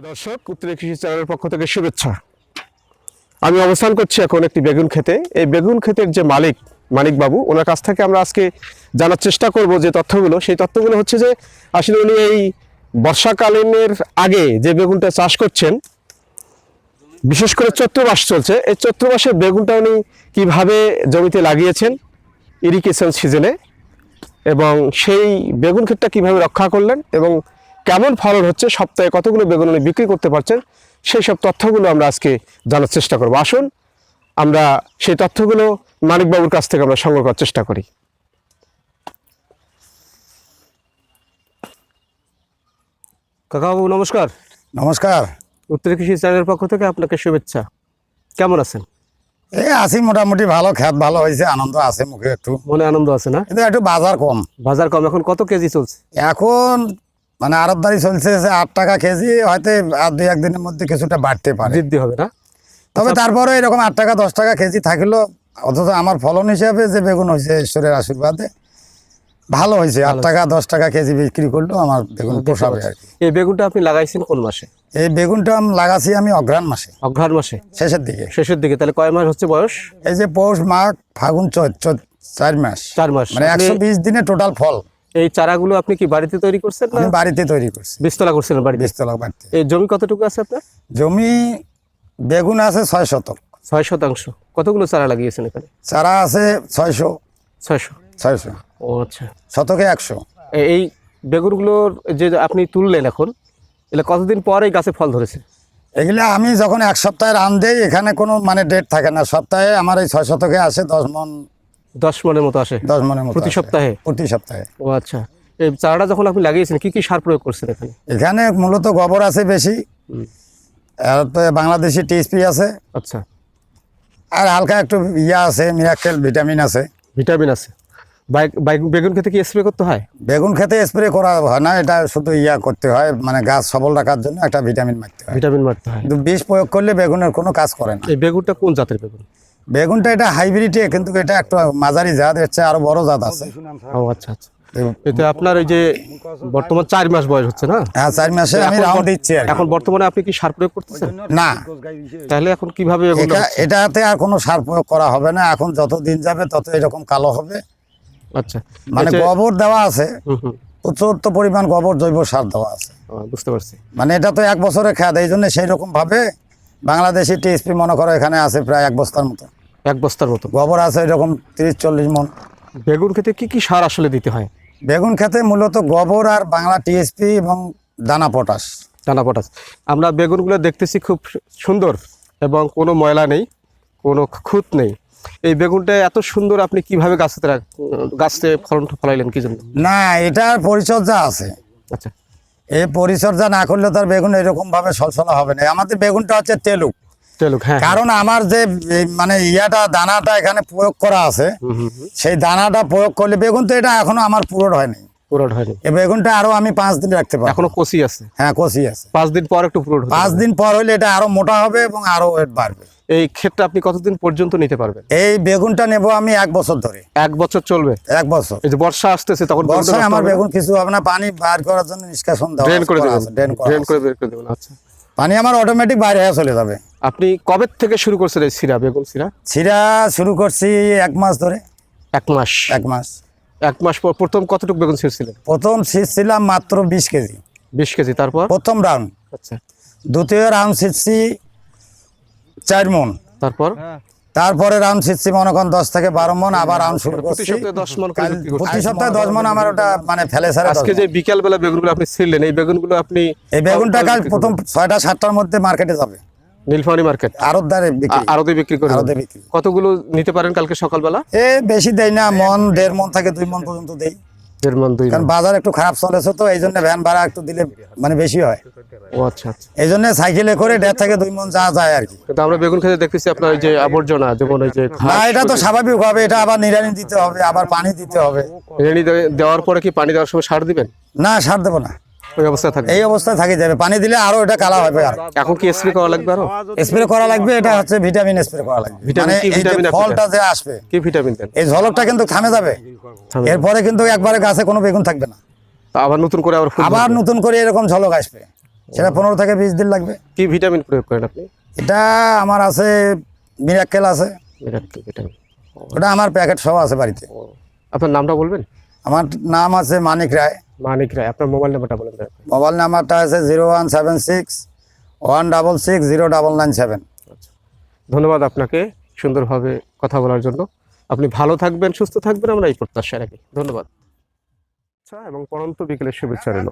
দর্শক উত্তরে কৃষি চ্যানেলের পক্ষ থেকে শুভেচ্ছা। আমি অবস্থান করছি এখন একটি বেগুন খেতে এই বেগুন ক্ষেতের যে মালিক, মানিক বাবু, ওনার কাছ থেকে আমরা আজকে জানার চেষ্টা করব যে তথ্যগুলো। সেই তথ্যগুলো হচ্ছে যে, আসলে উনি এই বর্ষাকালীনের আগে যে বেগুনটা চাষ করছেন, বিশেষ করে চৈত্র মাস চলছে। এই চৈত্র মাসে বেগুনটা উনি কীভাবে জমিতে লাগিয়েছেন, ইরিগেশন সিজনে, এবং সেই বেগুন ক্ষেতটা কীভাবে রক্ষা করলেন, এবং কেমন ফলন হচ্ছে সপ্তাহে কতগুলো বেগুন উনি বিক্রি করতে পারছেন সেই সব তথ্যগুলো আমরা আজকে জানার চেষ্টা করব। আসুন আমরা সেই তথ্যগুলো মানিকবাবুর কাছ থেকে আমরা সংগ্রহ করার চেষ্টা করি। কাকাবাবু নমস্কার। নমস্কার। উত্তর কৃষি চ্যানেলের পক্ষ থেকে আপনাকে শুভেচ্ছা। কেমন আছেন? এই আছি মোটামুটি ভালো খ্যাত ভালো হয়েছে আনন্দ আছে মুখে একটু। মনে আনন্দ আছে না? কিন্তু একটু বাজার কম। বাজার কম এখন কত কেজি চলছে? এখন মানে আরবদারি চলছে যে আট টাকা কেজি হয়তো আর দুই একদিনের মধ্যে কিছুটা বাড়তে পারে। বৃদ্ধি হবে না? তবে তারপরে এরকম আট টাকা দশ টাকা কেজি থাকল অথচ আমার ফলন হিসাবে যে বেগুন হয়েছে ঈশ্বরের আশীর্বাদে ভালো হয়েছে। আট টাকা দশ টাকা কেজি বিক্রি করলেও আমার বেগুন পোষাবে আর কি। এই বেগুনটা আপনি লাগাইছেন কোন মাসে? এই বেগুনটা আমি লাগাছি আমি অগ্রাণ মাসে। অঘ্রাণ মাসে? শেষের দিকে। শেষের দিকে। তাহলে কয় মাস হচ্ছে বয়স? এই যে পৌষ মাঘ ফাগুন চৈত চৈত চার মাস। চার মাস। মানে একশো বিশ দিনে টোটাল ফল। এই চারাগুলো আপনি কি বাড়িতে তৈরি করছেন না? বাড়িতে তৈরি করছি। বিস্তলা করছিলেন বাড়িতে? বিস্তলা বাড়িতে। এই জমি কতটুকু আছে আপনার? জমি বেগুন আছে ছয় শতক। ছয় শতাংশ। কতগুলো চারা লাগিয়েছেন এখানে? চারা আছে ছয়শো। ছয়শো? ছয়শো। ও আচ্ছা। শতকে একশো। এই বেগুনগুলোর যে আপনি তুললেন এখন এগুলো কতদিন পর এই গাছে ফল ধরেছে? এগুলা আমি যখন এক সপ্তাহে রান দেই এখানে কোনো মানে ডেট থাকে না সপ্তাহে আমার এই ছয় শতকে আসে দশ মন দশ মনের মতো আসে? দশ মনের মতো প্রতি সপ্তাহে? প্রতি সপ্তাহে। ও আচ্ছা। এই চারাটা যখন আপনি লাগিয়েছেন কি কি সার প্রয়োগ করছেন এখানে? এখানে মূলত গোবর আছে বেশি। আর তো বাংলাদেশি টিএসপি আছে। আচ্ছা। আর হালকা একটু ইয়া আছে মিরাক্কেল ভিটামিন আছে। ভিটামিন আছে। বেগুন খেতে কি স্প্রে করতে হয়? বেগুন খেতে স্প্রে করা হয় না এটা শুধু ইয়া করতে হয় মানে গাছ সবল রাখার জন্য একটা ভিটামিন মারতে হয়। ভিটামিন মারতে হয়। কিন্তু বিষ প্রয়োগ করলে বেগুনের কোনো কাজ করে না। এই বেগুনটা কোন জাতের বেগুন? বেগুনটা এটা হাইব্রিডে কিন্তু এটা একটা মাঝারি জাত এর চেয়ে আরও বড় জাত আছে। ও আচ্ছা আচ্ছা। এতে আপনার এই যে বর্তমান চার মাস বয়স হচ্ছে না? হ্যাঁ চার মাসে আমি রাউন্ড দিচ্ছি এখন বর্তমানে আপনি কি সার প্রয়োগ করতেছেন? না। তাহলে এখন কীভাবে এটাতে আর কোনো সার প্রয়োগ করা হবে না। এখন যত দিন যাবে তত এরকম কালো হবে। আচ্ছা। মানে গোবর দেওয়া আছে। উচ্চত্ব পরিমাণ গোবর জৈব সার দেওয়া আছে। বুঝতে পারছি। মানে এটা তো এক বছরের খাদ এই জন্য সেই রকম ভাবে বাংলাদেশি টিএসপি মনে করো এখানে আছে প্রায় এক বস্তার মতো। এক বস্তার মতো। গোবর আছে এরকম তিরিশ চল্লিশ মন। বেগুন খেতে কি কি সার আসলে দিতে হয়? বেগুন খেতে মূলত গোবর আর বাংলা টিএসপি এবং দানা পটাশ। দানা পটাশ। আমরা বেগুনগুলো দেখতেছি খুব সুন্দর এবং কোনো ময়লা নেই কোনো খুঁত নেই। এই বেগুনটা এত সুন্দর আপনি কীভাবে গাছতে রাখ- গাছে ফলন ফলাইলেন কি জন্য? না এটার পরিচর্যা আছে। আচ্ছা। এই পরিচর্যা না করলে তার বেগুন এরকম ভাবে সলসলা হবে না। আমাদের বেগুনটা হচ্ছে তেলুক। তেলুক হ্যাঁ কারণ আমার যে মানে ইয়াটা দানাটা এখানে প্রয়োগ করা আছে। সেই দানাটা প্রয়োগ করলে বেগুন তো এটা এখনও আমার পুরো হয়নি। পুরোট হয়নি। এই বেগুনটা আরও আমি পাঁচ দিন রাখতে পারব। এখনও কচি আছে? হ্যাঁ কষি আছে। পাঁচ দিন পর একটু পুরোট পাঁচ দিন পর হলে এটা আরও মোটা হবে এবং আরও ওয়েট বাড়বে। এই ক্ষেতটা আপনি কতদিন পর্যন্ত নিতে পারবেন? এই বেগুনটা নেব আমি এক বছর ধরে। এক বছর চলবে? এক বছর। এই যে বর্ষা আসতেছে তখন বর্ষায় আমার বেগুন কিছু হবে না পানি বার করার জন্য নিষ্কাশন দেওয়া ড্রেন করে দেবেন। ড্রেন করা দেবেন আচ্ছা। পানি আমার অটোমেটিক বাইরে হয়ে চলে যাবে। আপনি কবে থেকে শুরু করছেন এই সিরা বেগুন সিরা ছিঁড়া শুরু করছি এক মাস ধরে। এক মাস। এক মাস। এক মাস পর প্রথম কতটুকু বেগুন ছিঁড়ছিলেন প্রথম ছিঁড়ছিলাম মাত্র বিশ কেজি। বিশ কেজি তারপর? প্রথম রাউন্ড। আচ্ছা। দ্বিতীয় রাউন্ড ছিঁড়ছি চার মন। তারপর? তারপরে রাউন্ড ছিঁড়ছি মনে করেন দশ থেকে বারো মন আবার রাউন্ড শুরু করছি। মন। প্রতি সপ্তাহে দশ মন আমার ওটা মানে ফেলে সারে দশ আজকে যে বিকেল বেলা বেগুনগুলো আপনি ছিঁড়লেন এই বেগুনগুলো আপনি এই বেগুনটা কাল প্রথম ছয়টা সাতটার মধ্যে মার্কেটে যাবে। নীলফামারী মার্কেট? আরত দ্বারে বিক্রি করে। বিক্রি। কতগুলো নিতে পারেন কালকে সকালবেলা? এ বেশি দেয় না মন দেড় মন থেকে দুই মন পর্যন্ত দেই। দেড় মন দুই কারণ বাজার একটু খারাপ চলেছে তো এই জন্য ভ্যান ভাড়া একটু দিলে মানে বেশি হয়। ও আচ্ছা আচ্ছা। এই জন্য সাইকেলে করে দেড় থেকে দুই মন যা যায় আর কি। কিন্তু আমরা বেগুন খেতে দেখতেছি আপনার যে আবর্জনা যেমন যে না এটা তো স্বাভাবিক হবে এটা আবার নিড়ানি দিতে হবে আবার পানি দিতে হবে। দে- দেওয়ার পরে কি পানি দেওয়ার সময় সার দিবেন? না সার দেবো না। ওই অবস্থায় থাকবে? এই অবস্থায় থাকি যাবে। পানি দিলে আরও এটা কালা হবে আর। এখন কি স্প্রে করা লাগবে আরও? স্প্রে করা লাগবে এটা হচ্ছে ভিটামিন স্প্রে করা লাগবে। ভিটামিন মানে কি ভিটামিন ফলটা যে আসবে কি ভিটামিন দেন এই ঝলকটা কিন্তু থামে যাবে। এরপরে কিন্তু একবারে গাছে কোনো বেগুন থাকবে না। আবার নতুন করে আবার আবার নতুন করে এরকম ঝলক আসবে। সেটা পনেরো থেকে বিশ দিন লাগবে। কি ভিটামিন প্রয়োগ করেন আপনি? এটা আমার আছে মিরাক্কেল আছে। মিরাক্কেল ভিটামিন ওটা আমার প্যাকেট সব আছে বাড়িতে। আপনার নামটা বলবেন? আমার নাম আছে মানিক রায়। মানিক রায় আপনার মোবাইল নাম্বারটা বলেন। মোবাইল নাম্বারটা আছে zero one seven six one double six zero double nine seven. ধন্যবাদ আপনাকে সুন্দরভাবে কথা বলার জন্য। আপনি ভালো থাকবেন সুস্থ থাকবেন আমরা এই প্রত্যাশা রাখি। ধন্যবাদ। আচ্ছা এবং পরন্ত বিকেলের শুভেচ্ছা রইল।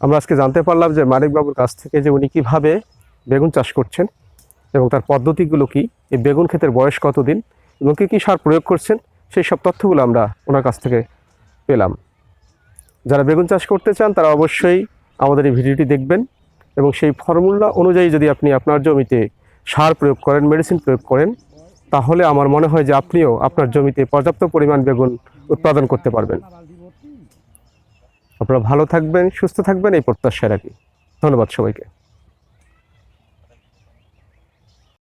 আমরা আজকে জানতে পারলাম যে মানিকবাবুর কাছ থেকে যে উনি কীভাবে বেগুন চাষ করছেন এবং তার পদ্ধতিগুলো কি এই বেগুন ক্ষেতের বয়স কতদিন এবং কী কী সার প্রয়োগ করছেন সেই সব তথ্যগুলো আমরা ওনার কাছ থেকে পেলাম। যারা বেগুন চাষ করতে চান, তারা অবশ্যই আমাদের এই ভিডিওটি দেখবেন এবং সেই ফর্মুলা অনুযায়ী যদি আপনি আপনার জমিতে সার প্রয়োগ করেন, মেডিসিন প্রয়োগ করেন, তাহলে আমার মনে হয় যে আপনিও আপনার জমিতে পর্যাপ্ত পরিমাণ বেগুন উৎপাদন করতে পারবেন। আপনারা ভালো থাকবেন, সুস্থ থাকবেন, এই প্রত্যাশা রাখি। ধন্যবাদ সবাইকে।